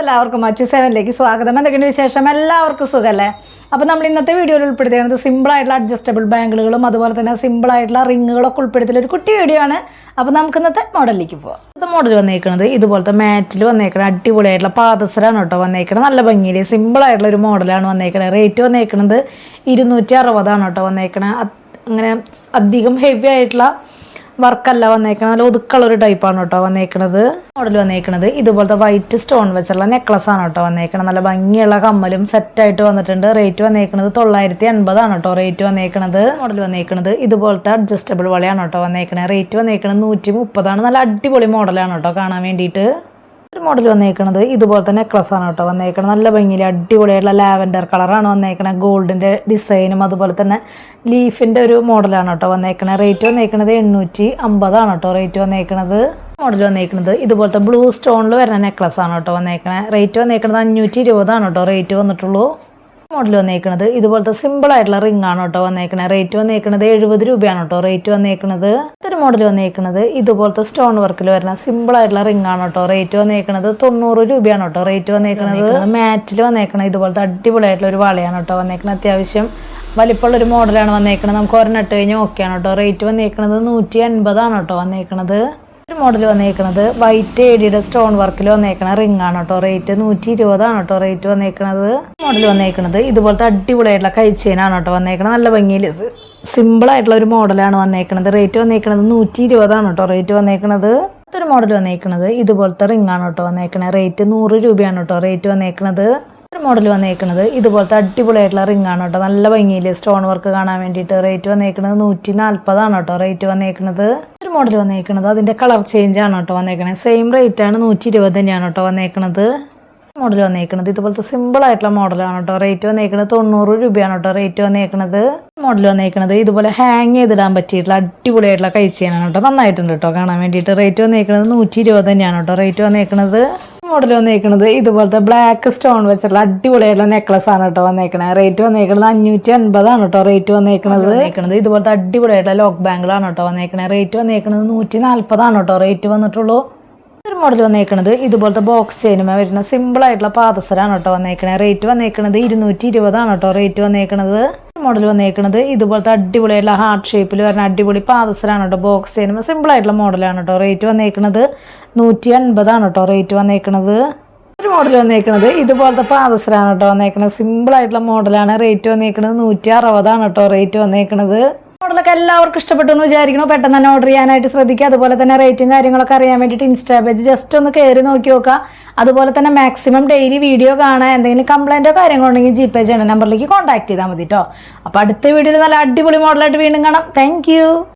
എല്ലാവർക്കും അച്ചു സെവനിലേക്ക് സ്വാഗതം. എന്തൊക്കെയുണ്ട് വിശേഷം? എല്ലാവർക്കും സുഖമല്ലേ അപ്പോൾ നമ്മൾ ഇന്നത്തെ വീഡിയോയിൽ ഉൾപ്പെടുത്തിയത് സിമ്പിളായിട്ടുള്ള അഡ്ജസ്റ്റബിൾ ബാങ്കിളുകളും അതുപോലെ തന്നെ സിമ്പിളായിട്ടുള്ള റിങ്ങുകളൊക്കെ ഉൾപ്പെടുത്തിയ ഒരു കുട്ടി വീഡിയോ ആണ്. അപ്പോൾ നമുക്ക് ഇന്നത്തെ മോഡലിലേക്ക് പോകാം ഇന്നത്തെ മോഡൽ വന്നേക്കുന്നത് ഇതുപോലത്തെ മാറ്റിൽ വന്നേക്കുന്നത് അടിപൊളിയായിട്ടുള്ള പാദസരാണ് കേട്ടോ വന്നേക്കണത്. നല്ല ഭംഗിയിൽ സിമ്പിളായിട്ടുള്ള ഒരു മോഡലാണ് വന്നേക്കുന്നത് റേറ്റ് വന്നേക്കുന്നത് ഇരുന്നൂറ്റി അറുപതാണ് കേട്ടോ വന്നേക്കണത്. അങ്ങനെ അധികം ഹെവി ആയിട്ടുള്ള വർക്കല്ല വന്നേക്കണത്. നല്ല ഒതുക്കുള്ള ഒരു ടൈപ്പാണ് കേട്ടോ വന്നേക്കണത്. മോഡൽ വന്നേക്കണത്. ഇതുപോലത്തെ വൈറ്റ് സ്റ്റോൺ വെച്ചുള്ള നെക്ലസ് ആണ് കേട്ടോ വന്നേക്കണത്. നല്ല ഭംഗിയുള്ള കമ്മലും സെറ്റായിട്ട് വന്നിട്ടുണ്ട്. റേറ്റ് വന്നേക്കണത് തൊള്ളായിരത്തി എൺപതാണ് കേട്ടോ റേറ്റ് വന്നേക്കണത്. മോഡൽ വന്നേക്കണത് ഇതുപോലത്തെ അഡ്ജസ്റ്റബിൾ വളയാണ് കേട്ടോ വന്നേക്കണത്. റേറ്റ് വന്നേക്കണത് നൂറ്റി മുപ്പതാണ് നല്ല അടിപൊളി മോഡലാണ് കേട്ടോ കാണാൻ വേണ്ടിയിട്ട്. ഒരു മോഡൽ വന്നേക്കുന്നത് ഇതുപോലത്തെ നെക്ലസ് ആണ് കേട്ടോ വന്നേക്കുന്നത് നല്ല ഭംഗിയിൽ അടിപൊളിയായിട്ടുള്ള ലാവൻഡർ കളറാണ് വന്നേക്കുന്നത് ഗോൾഡിന്റെ ഡിസൈനും അതുപോലെ തന്നെ ലീഫിന്റെ ഒരു മോഡലാണ് കേട്ടോ വന്നേക്കുന്നത് റേറ്റ് വന്നേക്കുന്നത് എണ്ണൂറ്റി അമ്പതാണ് കേട്ടോ റേറ്റ് വന്നേക്കുന്നത് മോഡൽ വന്നേക്കുന്നത് ഇതുപോലത്തെ ബ്ലൂ സ്റ്റോണിൽ വരുന്ന നെക്ലസ് ആണ് കേട്ടോ വന്നേക്കുന്നത് റേറ്റ് വന്നേക്കുന്നത് അഞ്ഞൂറ്റി ഇരുപതാണ് കേട്ടോ റേറ്റ് വന്നിട്ടുള്ളൂ. മോഡൽ വന്നേക്കണത്. ഇതുപോലത്തെ സിമ്പിൾ ആയിട്ടുള്ള റിംഗ് ആണ് കേട്ടോ വന്നേക്കണത് റേറ്റ് വന്നേക്കണത് എഴുപത് രൂപയാണ് കേട്ടോ. റേറ്റ് വന്നേക്കണത് ഇതൊരു മോഡൽ വന്നേക്കണത്. ഇതുപോലത്തെ സ്റ്റോൺ വർക്കിൽ വരുന്ന സിമ്പിൾ ആയിട്ടുള്ള റിംഗ് ആണ് കേട്ടോ. റേറ്റ് വന്നേക്കണത് തൊണ്ണൂറ് രൂപയാണ് കേട്ടോ. റേറ്റ് വന്നേക്കണത് മാറ്റിൽ വന്നേക്കണത് ഇതുപോലത്തെ അടിപൊളിയായിട്ടുള്ള ഒരു വളയാണ് കേട്ടോ വന്നേക്കണത്. അത്യാവശ്യം വലിപ്പമുള്ള ഒരു മോഡലാണ് വന്നേക്കണത്. നമുക്ക് ഒരെണ്ണം ഇട്ട് കഴിഞ്ഞാൽ ഓക്കെയാണ് കേട്ടോ. റേറ്റ് വന്നേക്കണത് നൂറ്റി എൺപതാണ് കേട്ടോ വന്നേക്കണത്. ഒരു മോഡൽ വന്നേക്കുന്നത് വൈറ്റ് ഏടിയുടെ സ്റ്റോൺ വർക്കിൽ വന്നേക്കണ റിംഗ് ആണ് കേട്ടോ റേറ്റ് നൂറ്റി ഇരുപതാണ് കേട്ടോ റേറ്റ് വന്നേക്കണത്. മോഡൽ വന്നേക്കണത്. ഇതുപോലത്തെ അടിപൊളിയായിട്ടുള്ള കൈച്ചേനാണ് കേട്ടോ വന്നേക്കണത്. നല്ല ഭംഗിയിൽ സിമ്പിൾ ആയിട്ടുള്ള ഒരു മോഡലാണ് വന്നേക്കണത്. റേറ്റ് വന്നേക്കണത് നൂറ്റി ഇരുപതാണ് കേട്ടോ റേറ്റ് വന്നേക്കണത് അടുത്തൊരു മോഡൽ വന്നേക്കണത് ഇതുപോലത്തെ റിംഗ് ആണ് കേട്ടോ വന്നേക്കണത്. റേറ്റ് നൂറ് രൂപയാണ് കേട്ടോ റേറ്റ് വന്നേക്കണത് ഒരു മോഡൽ വന്നേക്കണത് ഇതുപോലത്തെ അടിപൊളിയായിട്ടുള്ള റിംഗ് ആണ് കേട്ടോ നല്ല ഭംഗിയിൽ സ്റ്റോൺ വർക്ക് കാണാൻ വേണ്ടിയിട്ട്. റേറ്റ് വന്നേക്കണത് നൂറ്റി നാൽപ്പതാണ് കേട്ടോ റേറ്റ് വന്നേക്കണത് മോഡൽ വന്നേക്കണത്. അതിന്റെ കളർ ചേഞ്ച് ആണ് കേട്ടോ വന്നേക്കണത് സെയിം റേറ്റ് ആണ് നൂറ്റി ഇരുപത് തന്നെയാണ് കേട്ടോ വന്നേക്കണത്. മോഡൽ വന്നേക്കണത്. ഇതുപോലത്തെ സിമ്പിൾ ആയിട്ടുള്ള മോഡലാണ് കേട്ടോ. റേറ്റ് വന്നേക്കുന്നത് തൊണ്ണൂറ് രൂപയാണ് കേട്ടോ റേറ്റ് വന്നേക്കണത്. മോഡൽ വന്നേക്കണത് ഇതുപോലെ ഹാങ് ചെയ്തിടാൻ പറ്റിയിട്ടുള്ള അടിപൊളിയായിട്ടുള്ള കഴിച്ചാണ് കേട്ടോ. നന്നായിട്ടുണ്ട് കേട്ടോ. കാണാൻ വേണ്ടിയിട്ട് റേറ്റ് വന്നേക്കുന്നത് നൂറ്റി ഇരുപത് തന്നെയാണ് കേട്ടോ. റേറ്റ് വന്നേക്കണത് മോഡൽ വന്നേക്കുന്നത് ഇതുപോലത്തെ ബ്ലാക്ക് സ്റ്റോൺ വെച്ചിട്ടുള്ള അടിപൊളിയായിട്ടുള്ള നെക്ലസ് ആണ് കേട്ടോ വന്നേക്കണത് റേറ്റ് വന്നേക്കുന്നത് അഞ്ഞൂറ്റി അൻപതാണ് കേട്ടോ റേറ്റ് വന്നേക്കുന്നത് വന്നേക്കുന്നത് ഇതുപോലത്തെ അടിപൊളിയായിട്ടുള്ള ലോക്ക് ബാങ്കിളാണ് കേട്ടോ വന്നേക്കണത് റേറ്റ് വന്നേക്കുന്നത് നൂറ്റി നാൽപ്പതാണ് കേട്ടോ. റേറ്റ് വന്നിട്ടുള്ളൂ. ഒരു മോഡൽ വന്നേക്കുന്നത് ഇതുപോലത്തെ ബോക്സ് ചെയ്യുമ്പോൾ വരുന്ന സിമ്പിൾ ആയിട്ടുള്ള പാദസരാണ് കേട്ടോ വന്നേക്കണത് റേറ്റ് വന്നേക്കുന്നത് ഇരുന്നൂറ്റി ഇരുപതാണ് കേട്ടോ. റേറ്റ് വന്നേക്കണത് ഒരു മോഡൽ വന്നേക്കുന്നത് ഇതുപോലത്തെ അടിപൊളിയായിട്ടുള്ള ഹാർട്ട് ഷേപ്പിൽ വരുന്ന അടിപൊളി പാദസരാണ് കേട്ടോ. ബോക്സ് ചെയ്യുമ്പോൾ സിമ്പിൾ ആയിട്ടുള്ള മോഡലാണ് കേട്ടോ. റേറ്റ് വന്നേക്കുന്നത് നൂറ്റി അൻപതാണ് കേട്ടോ. റേറ്റ് വന്നേക്കുന്നത് ഒരു മോഡൽ വന്നേക്കുന്നത് ഇതുപോലത്തെ പാദസരാണ് കേട്ടോ വന്നേക്കുന്നത് സിമ്പിൾ ആയിട്ടുള്ള മോഡലാണ് റേറ്റ് വന്നേക്കുന്നത് നൂറ്റി അറുപതാണ് കേട്ടോ. റേറ്റ് വന്നേക്കണത്. മോഡലൊക്കെ എല്ലാവർക്കും ഇഷ്ടപ്പെട്ടു എന്ന് വിചാരിക്കുന്നു. പെട്ടെന്ന് തന്നെ ഓർഡർ ചെയ്യാനായിട്ട് ശ്രദ്ധിക്കുക. അതുപോലെ തന്നെ റേറ്റും കാര്യങ്ങളൊക്കെ അറിയാൻ വേണ്ടിയിട്ട് ഇൻസ്റ്റാ പേജ് ജസ്റ്റ് ഒന്ന് കയറി നോക്കി നോക്കുക. അതുപോലെ തന്നെ മാക്സിമം ഡെയിലി വീഡിയോ കാണാൻ എന്തെങ്കിലും കംപ്ലൈന്റോ കാര്യങ്ങളോ ഉണ്ടെങ്കിൽ ജി പേ ചെയ്യണ നമ്പറിലേക്ക് കോൺടാക്ട് ചെയ്താൽ മതി കേട്ടോ അപ്പോൾ അടുത്ത വീഡിയോയിൽ നല്ല അടിപൊളി മോഡലായിട്ട് വീണ്ടും കാണാം. താങ്ക്